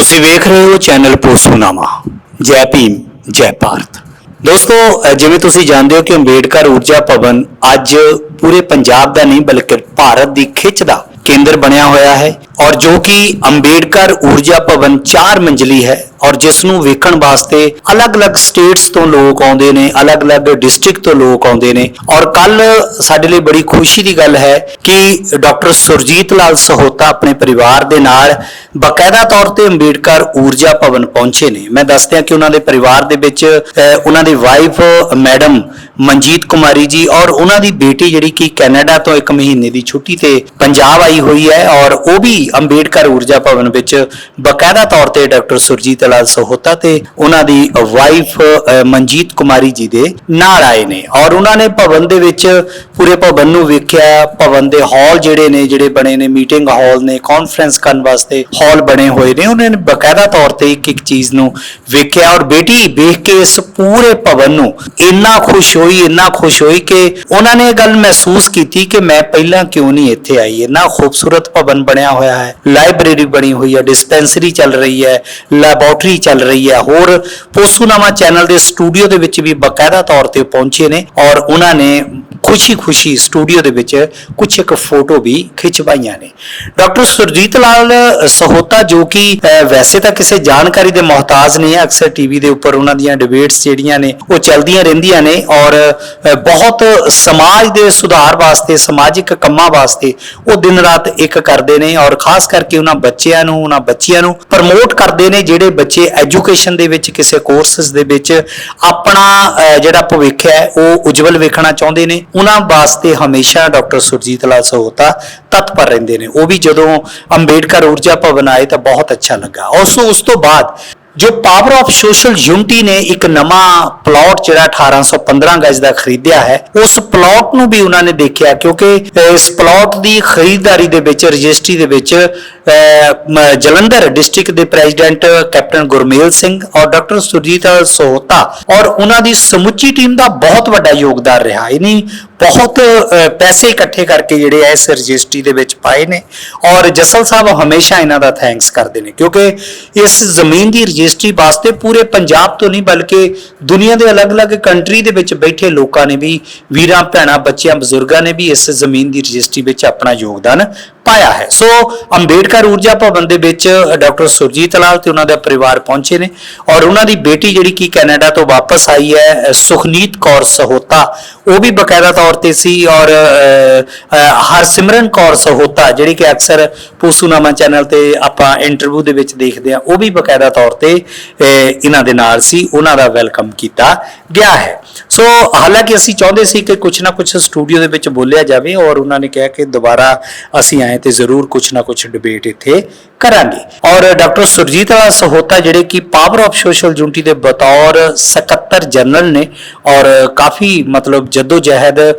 ਤੁਸੀਂ ਵੇਖ ਰਹੇ ਹੋ ਚੈਨਲ ਪੋਸੂਨਾਮਾ ਜੈ ਭੀਮ, ਜੈ ਭਾਰਤ। ਦੋਸਤੋ ਜਿਵੇਂ ਤੁਸੀਂ ਜਾਣਦੇ ਹੋ ਕਿ ਅੰਬੇਡਕਰ ਊਰਜਾ ਭਵਨ ਅੱਜ ਪੂਰੇ ਪੰਜਾਬ ਦਾ ਨਹੀਂ, ਬਲਕਿ ਭਾਰਤ ਦੀ ਖਿੱਚ ਦਾ ਕੇਂਦਰ ਬਣਿਆ ਹੋਇਆ ਹੈ। ਔਰ ਜੋ ਕਿ ਅੰਬੇਡਕਰ ਊਰਜਾ ਭਵਨ 4 ਮੰਜ਼ਲੀ ਹੈ ਔਰ ਜਿਸ ਨੂੰ ਵੇਖਣ ਵਾਸਤੇ ਅਲੱਗ-ਅਲੱਗ ਸਟੇਟਸ ਤੋਂ ਲੋਕ ਆਉਂਦੇ ਨੇ, ਅਲੱਗ-ਅਲੱਗ ਡਿਸਟ੍ਰਿਕਟ ਤੋਂ ਲੋਕ ਆਉਂਦੇ ਨੇ। ਔਰ ਕੱਲ ਸਾਡੇ ਲਈ ਬੜੀ ਖੁਸ਼ੀ ਦੀ ਗੱਲ ਹੈ ਕਿ ਡਾਕਟਰ ਸੁਰਜੀਤ ਲਾਲ ਸਹੋਤਾ ਆਪਣੇ ਪਰਿਵਾਰ ਦੇ ਨਾਲ ਬਕਾਇਦਾ ਤੌਰ ਤੇ ਅੰਬੇਡਕਰ ਊਰਜਾ ਭਵਨ ਪਹੁੰਚੇ ਨੇ। ਮੈਂ ਦੱਸਦਿਆਂ ਕਿ ਉਹਨਾਂ ਦੇ ਪਰਿਵਾਰ ਦੇ ਵਿੱਚ ਉਹਨਾਂ ਦੀ ਵਾਈਫ ਮੈਡਮ ਮਨਜੀਤ ਕੁਮਾਰੀ ਜੀ ਔਰ ਉਹਨਾਂ ਦੀ ਬੇਟੀ ਜਿਹੜੀ ਕਿ ਕੈਨੇਡਾ ਤੋਂ ਇੱਕ ਮਹੀਨੇ ਦੀ ਛੁੱਟੀ ਤੇ ਪੰਜਾਬ ਆਈ ਹੋਈ ਹੈ ਔਰ ਉਹ ਵੀ ਅੰਬੇਡਕਰ ਊਰਜਾ ਭਵਨ ਵਿੱਚ ਬਕਾਇਦਾ ਤੌਰ ਤੇ ਡਾਕਟਰ ਸੁਰਜੀਤ ਲਾਲ ਸਹੋਤਾ ਤੇ ਉਹਨਾਂ ਦੀ ਵਾਈਫ ਮਨਜੀਤ ਕੁਮਾਰੀ ਜੀ ਦੇ ਨਾਲ ਆਏ ਨੇ। ਔਰ ਉਹਨਾਂ ਨੇ ਭਵਨ ਦੇ ਵਿੱਚ ਪੂਰੇ ਭਵਨ ਨੂੰ ਵੇਖਿਆ। ਭਵਨ ਦੇ ਹਾਲ ਜਿਹੜੇ ਨੇ, ਜਿਹੜੇ ਬਣੇ ਨੇ ਮੀਟਿੰਗ ਹਾਲ ਨੇ ਕਾਨਫਰੰਸ ਕਰਨ ਵਾਸਤੇ ਹਾਲ ਬਣੇ ਹੋਏ ਨੇ। ਉਹਨਾਂ ਨੇ ਬਕਾਇਦਾ ਤੌਰ ਤੇ ਇੱਕ ਇੱਕ ਚੀਜ਼ ਨੂੰ ਵੇਖਿਆ ਔਰ ਬੇਟੀ, ਵੇਖ ਕੇ ਇਸ ਪੂਰੇ ਭਵਨ ਨੂੰ ਇੰਨਾ ਖੁਸ਼ ਹੋਈ, ਇੰਨਾ ਖੁਸ਼ ਹੋਈ ਕਿ ਉਹਨਾਂ ਨੇ ਇਹ ਗੱਲ ਮਹਿਸੂਸ ਕੀਤੀ ਕਿ ਮੈਂ ਪਹਿਲਾਂ ਕਿਉਂ ਨਹੀਂ ਇੱਥੇ ਆਈ। ਇੰਨਾ ਖੂਬਸੂਰਤ ਭਵਨ ਬਣਿਆ ਹੋਇਆ ਹੈ। ਲਾਇਬ੍ਰੇਰੀ ਬਣੀ ਹੋਈ ਹੈ, ਡਿਸਪੈਂਸਰੀ ਚੱਲ ਰਹੀ ਹੈ, ਲੈਬੋਰਟਰੀ ਚੱਲ ਰਹੀ ਹੈ। ਹੋਰ ਪੋਸੂਨਾਮਾ ਚੈਨਲ ਦੇ ਸਟੂਡੀਓ ਦੇ ਵਿੱਚ ਵੀ ਬਕਾਇਦਾ ਤੌਰ ਤੇ ਪਹੁੰਚੇ ਨੇ ਔਰ ਉਹਨਾਂ ਨੇ ਖੁਸ਼ੀ-ਖੁਸ਼ੀ ਸਟੂਡੀਓ ਦੇ ਵਿੱਚ ਕੁਝ ਇੱਕ ਫੋਟੋ ਵੀ ਖਿਚਵਾਈਆਂ ਨੇ। ਡਾਕਟਰ ਸੁਰਜੀਤ ਲਾਲ ਸਹੋਤਾ, ਜੋ ਕਿ ਵੈਸੇ ਤਾਂ ਕਿਸੇ ਜਾਣਕਾਰੀ ਦੇ ਮੁਹਤਾਜ ਨਹੀਂ ਹੈ ਅਕਸਰ ਟੀਵੀ ਦੇ ਉੱਪਰ ਉਹਨਾਂ ਦੀਆਂ ਡਿਬੇਟਸ ਜਿਹੜੀਆਂ ਨੇ, ਉਹ ਚੱਲਦੀਆਂ ਰਹਿੰਦੀਆਂ ਨੇ ਔਰ ਬਹੁਤ ਸਮਾਜ ਦੇ ਸੁਧਾਰ ਵਾਸਤੇ, ਸਮਾਜਿਕ ਕੰਮਾਂ ਵਾਸਤੇ ਉਹ ਦਿਨ ਰਾਤ ਇੱਕ ਕਰਦੇ ਨੇ ਔਰ ਖਾਸ ਕਰਕੇ ਉਹਨਾਂ ਬੱਚਿਆਂ ਨੂੰ, ਉਹਨਾਂ ਬੱਚਿਆਂ ਨੂੰ ਪ੍ਰਮੋਟ ਕਰਦੇ ਨੇ, ਜਿਹੜੇ ਬੱਚੇ ਐਜੂਕੇਸ਼ਨ ਦੇ ਵਿੱਚ, ਕਿਸੇ ਕੋਰਸਸ ਦੇ ਵਿੱਚ ਆਪਣਾ ਜਿਹੜਾ ਭਵਿੱਖ ਹੈ, ਉਹ ਉਜਵਲ ਵੇਖਣਾ ਚਾਹੁੰਦੇ ਨੇ। ਉਹਨਾਂ ਵਾਸਤੇ ਹਮੇਸ਼ਾ ਡਾਕਟਰ ਸੁਰਜੀਤ ਲਾਲ ਸਹੋਤਾ ਤਤਪਰ ਰਹਿੰਦੇ ਨੇ। ਉਹ ਵੀ ਜਦੋਂ ਅੰਬੇਡਕਰ ਊਰਜਾ ਭਵਨ ਆਏ ਤਾਂ ਬਹੁਤ ਅੱਛਾ ਲੱਗਾ। ਉਸ ਉਸ ਤੋਂ ਬਾਅਦ ਜੋ ਪਾਵਰ ਆਫ ਸੋਸ਼ਲ ਯੂਨਿਟੀ ਨੇ ਇੱਕ ਨਵਾਂ ਪਲਾਟ ਜਿਹੜਾ 1815 ਗਜ ਦਾ ਖਰੀਦਿਆ ਹੈ, ਉਸ ਪਲਾਟ ਨੂੰ ਵੀ ਉਹਨਾਂ ਨੇ ਦੇਖਿਆ ਕਿਉਂਕਿ ਇਸ ਪਲਾਟ ਦੀ ਖਰੀਦਦਾਰੀ ਦੇ ਵਿੱਚ, ਰਜਿਸਟਰੀ ਦੇ ਵਿੱਚ ਜਲੰਧਰ ਡਿਸਟ੍ਰਿਕਟ ਦੇ ਪ੍ਰੈਜ਼ੀਡੈਂਟ ਕੈਪਟਨ ਗੁਰਮੇਲ ਸਿੰਘ ਔਰ ਡਾਕਟਰ ਸੁਰਜੀਤ ਸੋਹਤਾ ਔਰ ਉਹਨਾਂ ਦੀ ਸਮੁੱਚੀ ਟੀਮ ਦਾ ਬਹੁਤ ਵੱਡਾ ਯੋਗਦਾਨ ਰਿਹਾ। ਇਨੀ ਬਹੁਤ ਪੈਸੇ ਇਕੱਠੇ ਕਰਕੇ ਜਿਹੜੇ ਐ ਇਸ ਰਜਿਸਟਰੀ ਦੇ ਵਿੱਚ ਪਾਏ ਨੇ ਔਰ ਜਸਲ ਸਾਹਿਬ ਹਮੇਸ਼ਾ ਇਹਨਾਂ ਦਾ ਥੈਂਕਸ ਕਰਦੇ ਨੇ ਕਿਉਂਕਿ ਇਸ ਜ਼ਮੀਨ ਦੀ ਰਜਿਸਟਰੀ ਵਾਸਤੇ ਪੂਰੇ ਪੰਜਾਬ ਤੋਂ ਨਹੀਂ ਬਲਕਿ ਦੁਨੀਆ ਦੇ ਅਲੱਗ-ਅਲੱਗ ਕੰਟਰੀ ਦੇ ਵਿੱਚ ਬੈਠੇ ਲੋਕਾਂ ਨੇ ਵੀ, ਵੀਰਾਂ, ਭੈਣਾਂ, ਬੱਚਿਆਂ, ਬਜ਼ੁਰਗਾਂ ਨੇ ਵੀ ਇਸ ਜ਼ਮੀਨ ਦੀ ਰਜਿਸਟਰੀ ਵਿੱਚ ਆਪਣਾ ਯੋਗਦਾਨ ਪਾਇਆ ਹੈ। ਸੋ ਅੰਬੇਡਕਰ ਊਰਜਾ ਭਵਨ ਦੇ ਵਿੱਚ ਡਾਕਟਰ ਸੁਰਜੀਤ ਲਾਲ ਤੇ ਉਹਨਾਂ ਦਾ ਪਰਿਵਾਰ ਪਹੁੰਚੇ ਨੇ ਔਰ ਉਹਨਾਂ ਦੀ ਬੇਟੀ ਜਿਹੜੀ ਕਿ ਕੈਨੇਡਾ ਤੋਂ ਵਾਪਸ ਆਈ ਹੈ, ਸੁਖਨੀਤ ਕੌਰ ਸਹੋਤਾ, ਉਹ ਵੀ ਬਕਾਇਦਾ ਤੌਰ ਤੇ ਸੀ ਔਰ ਅ, ਹਰਸਿਮਰਨ ਕੌਰ ਸਹੋਤਾ ਜਿਹੜੀ ਕਿ ਅਕਸਰ ਪੋਸੂਨਾਮਾ ਚੈਨਲ ਤੇ ਆਪਾਂ ਇੰਟਰਵਿਊ ਦੇ ਵਿੱਚ ਦੇਖਦੇ ਆ ਉਹ ਵੀ ਬਕਾਇਦਾ ਤੌਰ ਤੇ ਇਹਨਾਂ ਦੇ ਨਾਲ ਸੀ ਉਹਨਾਂ ਦਾ ਵੈਲਕਮ ਕੀਤਾ ਗਿਆ ਹੈ ਸੋ ਹਾਲਾਂਕਿ ਅਸੀਂ ਚਾਹੁੰਦੇ ਸੀ ਕਿ ਕੁਝ ਨਾ ਕੁਝ ਸਟੂਡੀਓ ਦੇ ਵਿੱਚ ਬੋਲਿਆ ਜਾਵੇ ਔਰ ਉਹਨਾਂ ਨੇ ਕਿਹਾ ਕਿ ਦੁਬਾਰਾ ਅਸੀਂ ਆਏ ਤੇ ਜ਼ਰੂਰ ਕੁਝ ਨਾ ਕੁਝ ਡਿਬੇਟ ਇੱਥੇ ਕਰਾਂਗੇ ਔਰ ਡਾਕਟਰ ਸੁਰਜੀਤ ਸਹੋਤਾ ਜਿਹੜੇ ਕਿ ਪਾਵਰ ਆਫ ਸੋਸ਼ਲ ਯੂਨਿਟੀ ਦੇ ਬਤੌਰ ਸਕੱਤਰ ਜਨਰਲ ਨੇ ਔਰ ਕਾਫੀ ਮਤਲਬ ਜੱਦੋ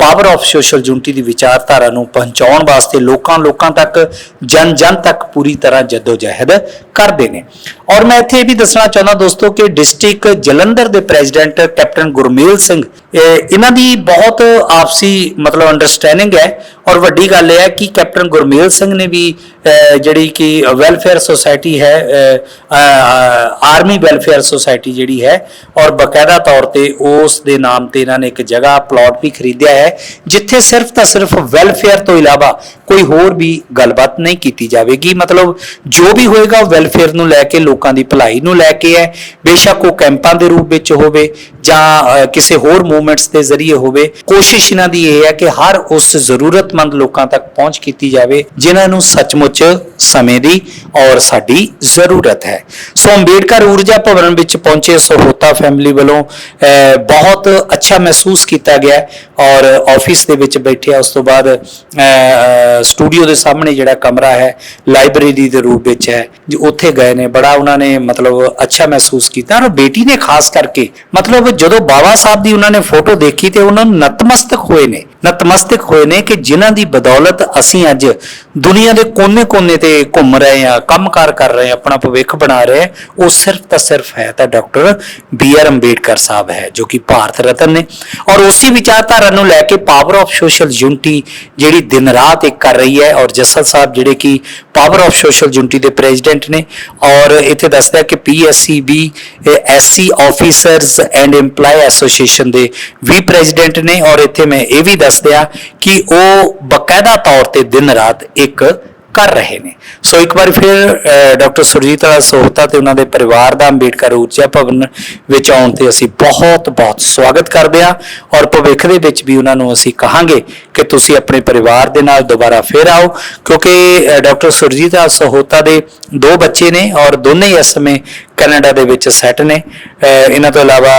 ਪਾਵਰ ਆਫ ਸੋਸ਼ਲ ਯੂਨਿਟੀ ਦੀ ਵਿਚਾਰਧਾਰਾ ਨੂੰ ਪਹੁੰਚਾਉਣ ਵਾਸਤੇ ਲੋਕਾਂ ਲੋਕਾਂ ਤੱਕ, ਜਨ ਜਨ ਤੱਕ ਪੂਰੀ ਤਰ੍ਹਾਂ ਜੱਦੋ ਜਹਿਦ ਕਰਦੇ ਨੇ। ਔਰ ਮੈਂ ਇੱਥੇ ਇਹ ਵੀ ਦੱਸਣਾ ਚਾਹੁੰਦਾ ਦੋਸਤੋ ਕਿ ਡਿਸਟ੍ਰਿਕਟ ਜਲੰਧਰ ਦੇ ਪ੍ਰੈਜ਼ੀਡੈਂਟ ਕੈਪਟਨ ਗੁਰਮੇਲ ਸਿੰਘ ਇਹਨਾਂ ਦੀ ਬਹੁਤ ਆਪਸੀ ਮਤਲਬ ਅੰਡਰਸਟੈਂਡਿੰਗ ਹੈ। ਔਰ ਵੱਡੀ ਗੱਲ ਇਹ ਹੈ ਕਿ ਕੈਪਟਨ ਗੁਰਮੇਲ ਸਿੰਘ ਨੇ ਵੀ ਜਿਹੜੀ ਕਿ ਵੈਲਫੇਅਰ ਸੁਸਾਇਟੀ ਹੈ ਆਰਮੀ ਵੈਲਫੇਅਰ ਸੁਸਾਇਟੀ ਜਿਹੜੀ ਹੈ, ਔਰ ਬਕਾਇਦਾ ਤੌਰ ਤੇ ਉਸ ਦੇ ਨਾਮ ਤੇ ਇਹਨਾਂ ਨੇ ਇੱਕ ਜਗ੍ਹਾ ਪਲਾਟ ਵੀ ਖਰੀਦਿਆ ਹੈ। ਜਿੱਥੇ ਸਿਰਫ ਤਾਂ ਸਿਰਫ ਵੈਲਫੇਅਰ ਤੋਂ ਇਲਾਵਾ ਕੋਈ ਹੋਰ ਵੀ ਗੱਲਬਾਤ ਨਹੀਂ ਕੀਤੀ ਜਾਵੇਗੀ। ਮਤਲਬ ਜੋ ਵੀ ਹੋਏਗਾ, ਉਹ ਵੈਲਫੇਅਰ ਨੂੰ ਲੈ ਕੇ, ਲੋਕਾਂ ਦੀ ਭਲਾਈ ਨੂੰ ਲੈ ਕੇ ਹੈ। ਬੇਸ਼ੱਕ ਉਹ ਕੈਂਪਾਂ ਦੇ ਰੂਪ ਵਿੱਚ ਹੋਵੇ ਜਾਂ ਕਿਸੇ ਹੋਰ ਮੂਵਮੈਂਟਸ ਦੇ ਜ਼ਰੀਏ ਹੋਵੇ, ਕੋਸ਼ਿਸ਼ ਇਹਨਾਂ ਦੀ ਇਹ ਹੈ ਕਿ ਹਰ ਉਸ ਜ਼ਰੂਰਤਮੰਦ ਲੋਕਾਂ ਤੱਕ ਪਹੁੰਚ ਕੀਤੀ ਜਾਵੇ, ਜਿਨ੍ਹਾਂ ਨੂੰ ਸੱਚਮੁੱਚ ਸਮੇਂ ਦੀ ਔਰ ਸਾਡੀ ਜ਼ਰੂਰਤ ਹੈ। ਸੋ ਅੰਬੇਡਕਰ ਊਰਜਾ ਭਵਨ ਵਿੱਚ ਪਹੁੰਚੇ ਸਹੋਤਾ ਫੈਮਿਲੀ ਵੱਲੋਂ ਬਹੁਤ ਅੱਛਾ ਮਹਿਸੂਸ ਕੀਤਾ ਗਿਆ ਔਰ ਆਫਿਸ ਦੇ ਵਿੱਚ ਬੈਠਿਆ, ਉਸ ਤੋਂ ਬਾਅਦ ਸਟੂਡੀਓ ਦੇ ਸਾਹਮਣੇ ਜਿਹੜਾ ਕਮਰਾ ਹੈ, ਲਾਇਬ੍ਰੇਰੀ ਦੇ ਰੂਪ ਵਿੱਚ ਹੈ, ਜੋ ਉੱਥੇ ਗਏ ਨੇ, ਬੜਾ ਉਹਨਾਂ ਨੇ ਮਤਲਬ ਅੱਛਾ ਮਹਿਸੂਸ ਕੀਤਾ। ਔਰ ਬੇਟੀ ਨੇ ਖਾਸ ਕਰਕੇ ਮਤਲਬ ਜਦੋਂ ਬਾਬਾ ਸਾਹਿਬ ਦੀ ਉਹਨਾਂ ਨੇ ਫੋਟੋ ਦੇਖੀ ਤੇ ਉਹਨਾਂ ਨੂੰ ਨਤਮਸਤਕ ਹੋਏ ਨੇ। ਨਤਮਸਤਕ ਹੋਏ ਨੇ ਕਿ ਜਿਨ੍ਹਾਂ ਦੀ ਬਦੌਲਤ ਅਸੀਂ ਅੱਜ ਦੁਨੀਆ ਦੇ ਕੋਨੇ-ਕੋਨੇ ਤੇ ਘੁੰਮ ਰਹੇ ਹਾਂ, ਕੰਮਕਾਰ ਕਰ ਰਹੇ ਹਾਂ, ਆਪਣਾ ਭਵਿੱਖ ਬਣਾ ਰਹੇ ਉਹ ਸਿਰਫ ਤਾਂ ਸਿਰਫ ਹੈ ਤਾਂ doctor B R Ambedkar Sahib ਹੈ ਜੋ ਕਿ ਭਾਰਤ ਰਤਨ ਨੇ। ਔਰ ਉਸੇ ਵਿਚਾਰਧਾਰਾ ਨੂੰ ਲੈ ਕੇ ਪਾਵਰ ਆਫ ਸੋਸ਼ਲ ਯੂਨਿਟੀ ਜਿਹੜੀ ਦਿਨ ਰਾਤ ਇੱਕ ਕਰ ਰਹੀ ਹੈ ਔਰ ਜਸਲ ਸਾਹਿਬ ਜਿਹੜੇ ਕਿ ਪਾਵਰ ਆਫ ਸੋਸ਼ਲ ਯੂਨਿਟੀ ਦੇ ਪ੍ਰੈਜ਼ੀਡੈਂਟ ਨੇ ਔਰ ਇੱਥੇ ਦੱਸਦਾ ਕਿ PSCB SC officers and EMPLOYE association ਦੇ ਵੀ ਪ੍ਰੈਜ਼ੀਡੈਂਟ ਨੇ ਔਰ ਇੱਥੇ ਮੈਂ ਇਹ ਵੀ ਦੱਸ ਦਿਆਂ ਕਿ ਉਹ ਬਕਾਇਦਾ ਤੌਰ ਤੇ ਦਿਨ ਰਾਤ ਇੱਕ ਕਰ ਰਹੇ ਨੇ। ਸੋ ਇੱਕ ਵਾਰ ਫਿਰ ਡਾਕਟਰ ਸੁਰਜੀਤ ਰਾਜ ਸੋਹਤਾ ਤੇ ਉਹਨਾਂ ਦੇ ਪਰਿਵਾਰ ਦਾ ਅੰਬੇਡਕਰ ਊਰਜਾ ਭਵਨ ਵਿੱਚ ਆਉਣ ਤੇ ਅਸੀਂ ਬਹੁਤ ਬਹੁਤ ਸਵਾਗਤ ਕਰਦੇ ਹਾਂ ਔਰ ਭਵਿੱਖ ਦੇ ਵਿੱਚ ਵੀ ਉਹਨਾਂ ਨੂੰ ਅਸੀਂ ਕਹਾਂਗੇ ਕਿ ਤੁਸੀਂ ਆਪਣੇ ਪਰਿਵਾਰ ਦੇ ਨਾਲ ਦੁਬਾਰਾ ਫਿਰ ਆਓ, ਕਿਉਂਕਿ ਡਾਕਟਰ ਸੁਰਜੀਤ ਰਾਜ ਸੋਹਤਾ ਦੇ ਦੋ ਬੱਚੇ ਨੇ ਔਰ ਦੋਨੇ ਇਸ ਸਮੇਂ ਕੈਨੇਡਾ ਦੇ ਵਿੱਚ ਸੈੱਟ ਨੇ। ਇਹਨਾਂ ਤੋਂ ਇਲਾਵਾ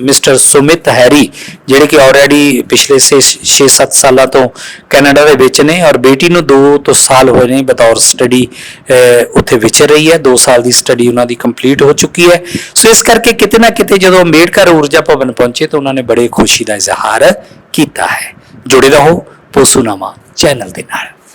ਮਿਸਟਰ ਸੁਮਿਤ ਹੈਰੀ, ਜਿਹੜੇ ਕਿ ਆਲਰੇਡੀ ਪਿਛਲੇ 6-7 ਸਾਲਾਂ ਤੋਂ ਕੈਨੇਡਾ ਦੇ ਵਿੱਚ ਨੇ ਔਰ ਬੇਟੀ ਨੂੰ 2 ਤੋਂ ਸਾਲ ਹੋਏ ਨੇ, ਬਤੌਰ ਸਟੱਡੀ ਉੱਥੇ ਵਿਚਰ ਰਹੀ ਹੈ। 2 ਸਾਲ ਦੀ ਸਟੱਡੀ ਉਹਨਾਂ ਦੀ ਕੰਪਲੀਟ ਹੋ ਚੁੱਕੀ ਹੈ। ਸੋ ਇਸ ਕਰਕੇ ਕਿਤੇ ਨਾ ਕਿਤੇ ਜਦੋਂ ਅੰਬੇਡਕਰ ਊਰਜਾ ਭਵਨ ਪਹੁੰਚੇ ਤਾਂ ਉਹਨਾਂ ਨੇ ਬੜੇ ਖੁਸ਼ੀ ਦਾ ਇਜ਼ਹਾਰ ਕੀਤਾ ਹੈ। ਜੁੜੇ ਰਹੋ ਪੋਸੂਨਾਮਾ ਚੈਨਲ ਦੇ ਨਾਲ।